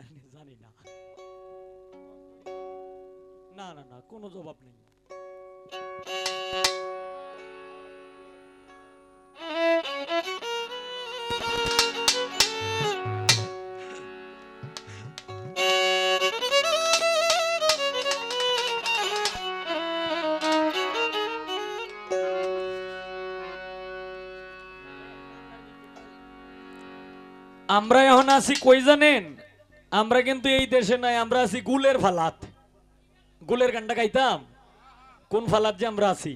জানি জানি না। না না না কোনো জবাব নেই। আমরা এখন আছি কই জানেন? আমরা কিন্তু এই দেশে নাই, আমরা আছি গুলের ফালাত। গুলের গানটা গাইতাম? কোন ফালাত যে আমরা আছি?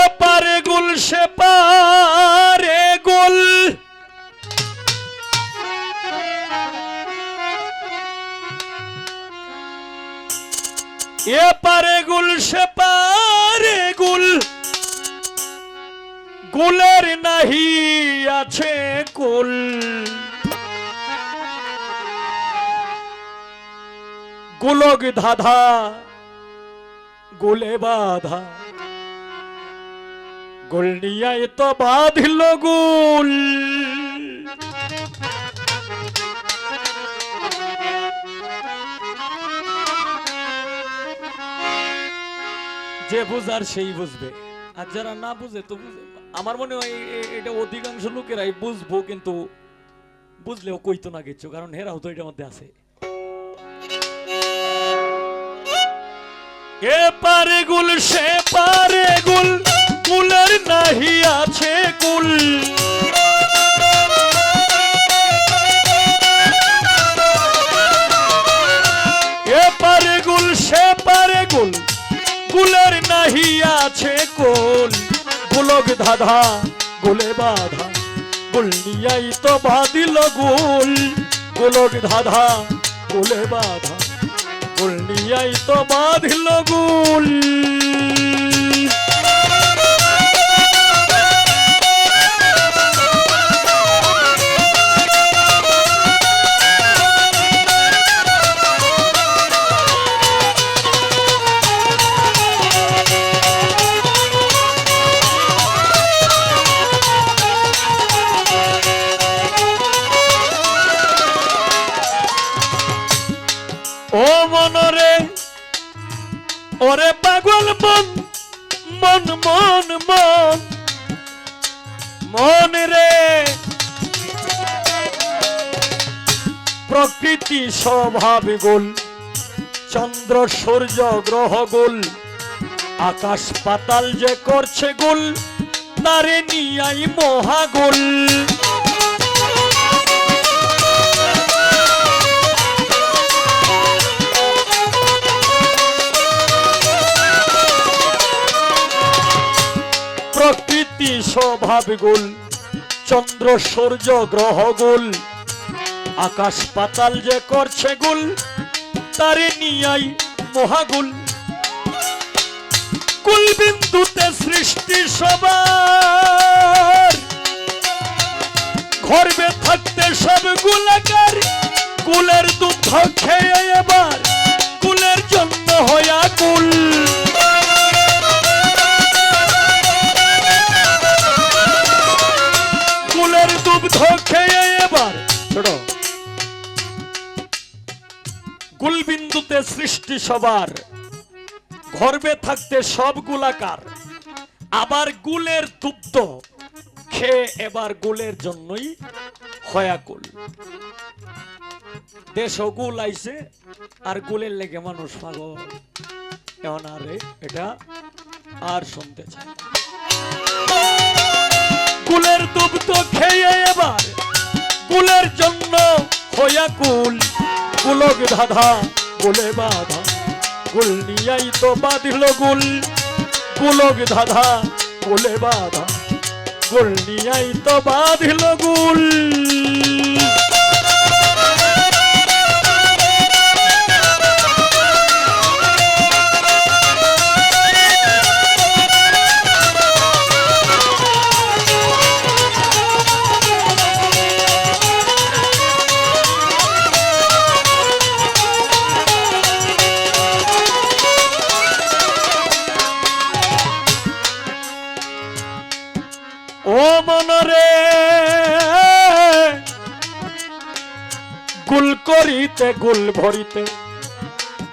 এ পারে গুল সে পারে গুল। এ পারে গুল সে পারে গুলের নাহি আছে কুল। গুলক ধাধা, গুলে বাধা। গুলনিয়ায় তো বাঁধিল গুল। যে বুঝার সেই বুঝবে। আর যারা না বুঝে তো বুঝে আমার মনে হয় এটা অধিকাংশ লোকেরাই বুঝব, কিন্তু বুঝলেও কইতো না কিছু, কারণ হেরাও তো এটার মধ্যে আছে। এ পারে গুল, সে পারে গুল কুলের নাহি আছে কুল এ পারে গুল, সে পারে গুল, গুলের নাহি আছে কোল গুলক ধাধা গুলে বাধা গুল নিয়াই তো বাদিল গুল গুলক ধাধা গুলে বাধা গুল নিয়াই তো বাঁধিল গুল ওরে পাগল মন মন মন মন মন রে। প্রকৃতি স্বভাব গোল, চন্দ্র সূর্য গ্রহ গোল, আকাশ পাতাল যে করছে গোল তারে নিয়াই মহাগোল প্রকৃতি স্বভাব গোল চন্দ্র সূর্য গ্রহ গোল আকাশ পাতাল যে করছে গোল, তারে নিয়াই মহাগুল। কুলবিন্দুতে সৃষ্টি সবার, ঘরবে থাকতে সব গুলাকার, কুলের দুধ খেয়ে এবার, কুলের জন্য হইয়া কুল খেয়ে এবার। আবার গুলের খেয়ে এবার গুলের জন্যই হয়াকুল দেশ গুল আইছে, আর গুলের লেগে মানুষ পাগল। এমন আরে এটা আর শুনতে চায় কুলের তো খেয়ে এবার। কুলের জন্য হইয়া কুল। কুলক ধাধা কুলে বাধা। কুল নিয়াই তো বাঁধিল গুল। কুলক ধাধা কুলে বাধা। কুল নিয়াই তো বাঁধিল গুল। ও মনরে, গুল করিতে, গুল ভরিতে,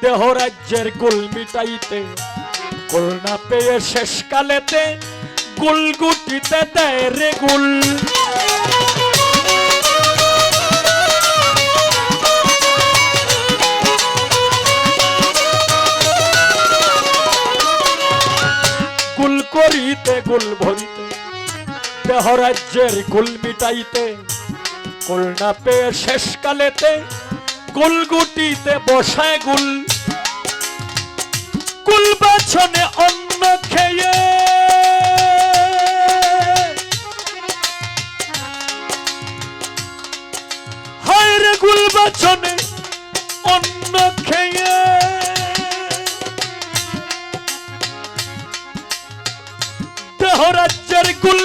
দেহ রাজ্যের গুল মিটাইতে, গুল না পেয়ে শেষকালেতে গুল গুটিতে দেয় রে গুল। রাজ্যের গুল মিটাইতে গুল না পেয়ে শেষ কালেতে গুল গুটিতে বসায় গুল। কুল বাছনে অন্ন খেয়ে। হায় রে গুল বাছনে অন্ন খেয়ে। দেহ রাজ্যের গুল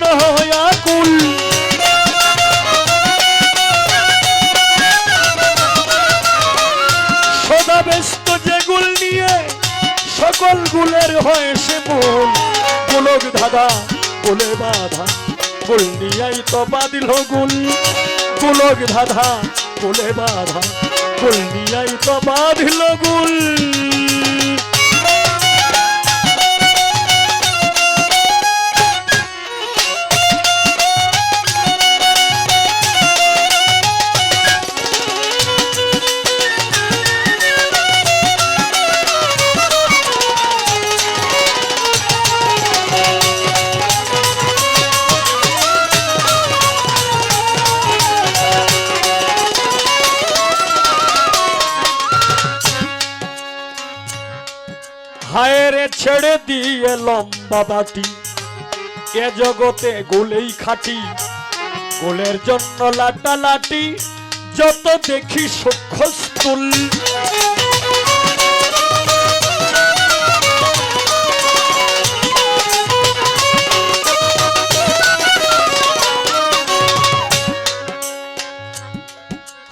জন্য হয়া যে গুল সকল গুলের হয় সে মূল গোলক বাধা, গুল নিয়াই তো বাদিল গুল। গোলক ধাঁধা, গোলে বাধা গুল। হায়রে ছেড়ে দিয়ে লম্বা বাটি। এ জগতে গোলেই খাটি। গোলের জন্য লাটা লাটি যত দেখি সক্ষস্তুল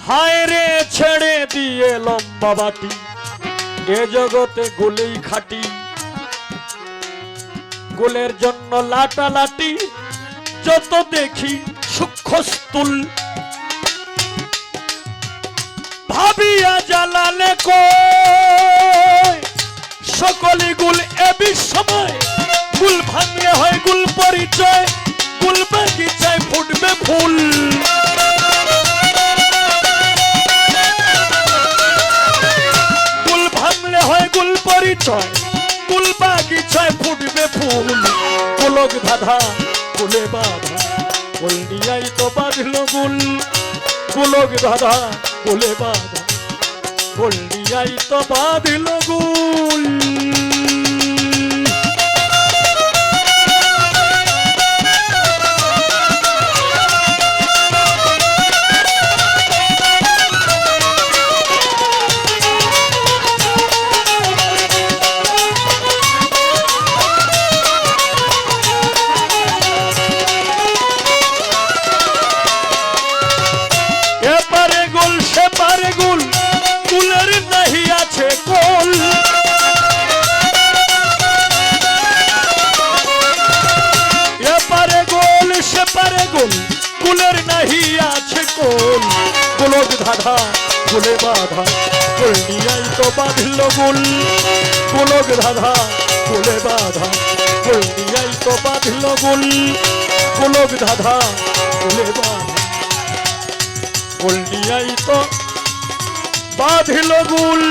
হায়রে ছেড়ে দিয়ে লম্বা বাটি। এ জগতে গোলেই খাটি। গোলের জন্য লাটা লাটি যত দেখি সূক্ষ্মস্তুল ভাবিয়া জ্বালালে সকলে গুল এ বিসময় গুল ভাঙলে হয়, গুল পরিচয়। গুল বাগিচায় ফুটবে ফুল। পরিচয় কুল বাগিচায় ফুটবে ফুল। পুলক ধাঁধা কুলে বাধা, কুল নিয়াই তো বাঁধল গুল। পুলক ধাঁধা কুলে বাধা, কুল নিয়াই তো বাঁধল গুল। গোলক ধাঁধা, ফুলে বাধা গোল নিয়াই তো বাঁধল মূল পুলক ধাঁধা, ফুলে বাধা গোল নিয়াই তো বাঁধল মূল পুলক ধাঁধা, ফুলে বাধা গোল নিয়াই তো বাঁধল গুল